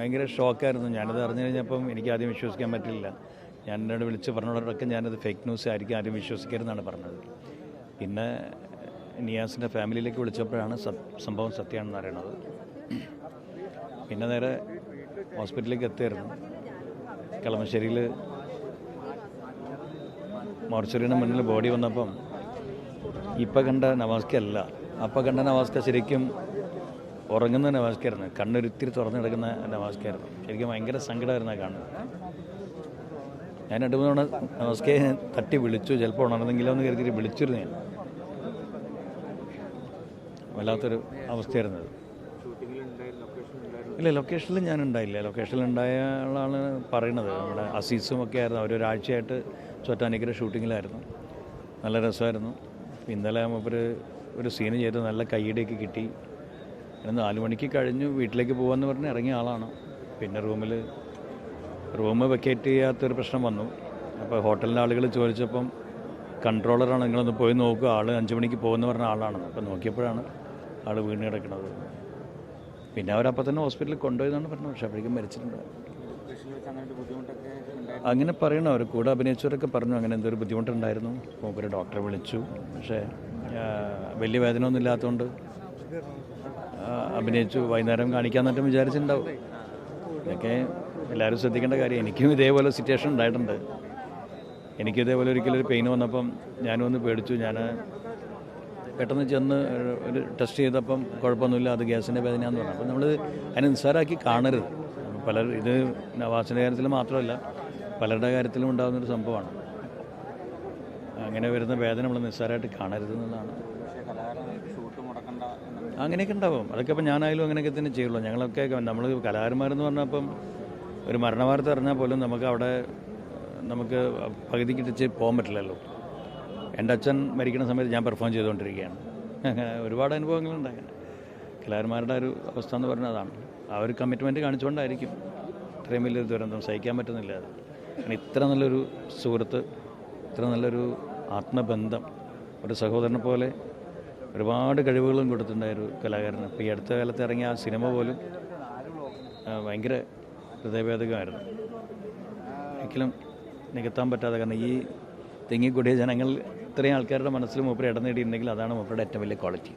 ഭയങ്കര ഷോക്കായിരുന്നു. ഞാനത് അറിഞ്ഞു കഴിഞ്ഞപ്പം എനിക്ക് ആദ്യം വിശ്വസിക്കാൻ പറ്റില്ല. ഞാൻ എന്നോട് വിളിച്ച് പറഞ്ഞോടൊക്കെ ഞാനത് ഫേക്ക് ന്യൂസ് ആയിരിക്കും ആരും വിശ്വസിക്കരുതെന്നാണ് പറഞ്ഞത്. പിന്നെ നിയാസിന്റെ ഫാമിലിയിലേക്ക് വിളിച്ചപ്പോഴാണ് സംഭവം സത്യമാണെന്ന് അറിയണത്. പിന്നെ നേരെ ഹോസ്പിറ്റലിലേക്ക് എത്തിയായിരുന്നു. കളമശ്ശേരിയിൽ മോർച്ചറിയുടെ മുന്നിൽ ബോഡി വന്നപ്പം ഇപ്പം കണ്ട നവാസ്കല്ല അപ്പം കണ്ട നവാസ്ക ശരിക്കും ഉറങ്ങുന്ന നവാസ്കായിരുന്നു കണ്ണൊരിത്തിരി തുറന്നു കിടക്കുന്ന നവാസ്കായിരുന്നു ശരിക്കും ഭയങ്കര സങ്കടമായിരുന്നു കാണുന്നത്. ഞാൻ രണ്ട് മൂന്ന് തവണ നവാസ്കയെ തട്ടി വിളിച്ചു. ചിലപ്പോൾ ഉണർന്നെങ്കിലോ എന്ന് കരുതിയിട്ട് വിളിച്ചിരുന്നു ഞാൻ. വല്ലാത്തൊരു അവസ്ഥയായിരുന്നത് ഇല്ല ലൊക്കേഷനിൽ ഞാൻ ഉണ്ടായില്ല. ലൊക്കേഷനിൽ ഉണ്ടായ ആളാണ് പറയണത്. നമ്മുടെ അസീസും ഒക്കെ ആയിരുന്നു. അവരൊരാഴ്ചയായിട്ട് ചോറ്റാനിക്കര ഷൂട്ടിങ്ങിലായിരുന്നു. നല്ല രസമായിരുന്നു. ഇന്നലെ മൂപ്പർ ഒരു സീന് ചെയ്ത് നല്ല കൈയ്യടിയൊക്കെ കിട്ടി. പിന്നെ നാല് മണിക്ക് കഴിഞ്ഞു വീട്ടിലേക്ക് പോകാമെന്ന് പറഞ്ഞ് ഇറങ്ങിയ ആളാണ്. പിന്നെ റൂമിൽ റൂം വെക്കേറ്റ് ചെയ്യാത്തൊരു പ്രശ്നം വന്നു. അപ്പോൾ ഹോട്ടലിന്റെ ആളുകൾ ചോദിച്ചപ്പം കൺട്രോളറാണ് നിങ്ങളൊന്ന് പോയി നോക്കുക ആൾ അഞ്ച് മണിക്ക് പോകുമെന്ന് പറഞ്ഞ ആളാണ്. അപ്പോൾ നോക്കിയപ്പോഴാണ് ആൾ വീണ് കിടക്കുന്നത്. പിന്നെ അവരപ്പോൾ തന്നെ ഹോസ്പിറ്റലിൽ കൊണ്ടുപോയെന്നാണ് പറഞ്ഞത്. പക്ഷേ അപ്പോഴേക്കും മരിച്ചിട്ടുണ്ട്. അങ്ങനെ പറയണം അവർ കൂടെ അഭിനയിച്ചവരൊക്കെ പറഞ്ഞു അങ്ങനെ എന്തൊരു ബുദ്ധിമുട്ടുണ്ടായിരുന്നു. മൂപ്പര് ഡോക്ടറെ വിളിച്ചു. പക്ഷേ വലിയ വേദന ഒന്നും ഇല്ലാത്തതുകൊണ്ട് അഭിനയിച്ചു. വൈകുന്നേരം കാണിക്കാന്നിട്ടും വിചാരിച്ചിട്ടുണ്ടാവും. ഇതൊക്കെ എല്ലാവരും ശ്രദ്ധിക്കേണ്ട കാര്യം. എനിക്കും ഇതേപോലെ സിറ്റുവേഷൻ ഉണ്ടായിട്ടുണ്ട്. എനിക്കും ഇതേപോലെ ഒരിക്കലും ഒരു പെയിൻ വന്നപ്പം ഞാനും ഒന്ന് പേടിച്ചു. ഞാൻ പെട്ടെന്ന് ചെന്ന് ഒരു ടെസ്റ്റ് ചെയ്തപ്പം കുഴപ്പമൊന്നുമില്ല അത് ഗ്യാസിന്റെ വേദനയാന്ന് പറഞ്ഞു. അപ്പം നമ്മൾ അതിനെ നിസ്സാരാക്കി കാണരുത്. പല ഇത് നവാസിന്റെ കാര്യത്തിൽ മാത്രമല്ല പലരുടെ കാര്യത്തിലും ഉണ്ടാകുന്നൊരു സംഭവമാണ്. അങ്ങനെ വരുന്ന വേദന നമ്മൾ നിസ്സാരമായിട്ട് കാണരുത് എന്നുള്ളതാണ്. അങ്ങനെയൊക്കെ ഉണ്ടാവും. അതൊക്കെ ഇപ്പം ഞാനായാലും അങ്ങനെയൊക്കെ തന്നെ ചെയ്യുള്ളൂ. ഞങ്ങളൊക്കെ നമ്മൾ കലാകാരന്മാരെന്ന് പറഞ്ഞപ്പം ഒരു മരണവാർത്ത അറിഞ്ഞാൽ പോലും നമുക്ക് അവിടെ നമുക്ക് പകുതി കിട്ടിച്ച് പോകാൻ പറ്റില്ലല്ലോ. എന്റെ അച്ഛൻ മരിക്കുന്ന സമയത്ത് ഞാൻ പെർഫോം ചെയ്തുകൊണ്ടിരിക്കുകയാണ്. അങ്ങനെ ഒരുപാട് അനുഭവങ്ങളുണ്ട് അങ്ങനെ. കലാകാരന്മാരുടെ ഒരു അവസ്ഥ എന്ന് പറഞ്ഞാൽ അതാണ്. ആ ഒരു കമ്മിറ്റ്മെന്റ് കാണിച്ചുകൊണ്ടായിരിക്കും ഇത്രയും വലിയൊരു ദുരന്തം. സഹിക്കാൻ പറ്റുന്നില്ല അത്. കാരണം ഇത്ര നല്ലൊരു സുഹൃത്ത് ഇത്ര നല്ലൊരു ആത്മബന്ധം ഒരു സഹോദരനെ പോലെ ഒരുപാട് കഴിവുകളും കൊടുത്തിട്ടുണ്ടായ ഒരു കലാകാരൻ അപ്പോൾ ഈ അടുത്ത കാലത്ത് ഇറങ്ങിയ ആ സിനിമ പോലും ഭയങ്കര ഹൃദയഭേദകമായിരുന്നു. ഒരിക്കലും നികത്താൻ പറ്റാതെ കാരണം ഈ തെങ്ങിക്കൂടിയ ജനങ്ങൾ ഇത്രയും ആൾക്കാരുടെ മനസ്സിൽ മൂപ്പര് ഇടം നേടിയിട്ടുണ്ടെങ്കിൽ അതാണ് മൂപ്പരുടെ ഏറ്റവും വലിയ ക്വാളിറ്റി.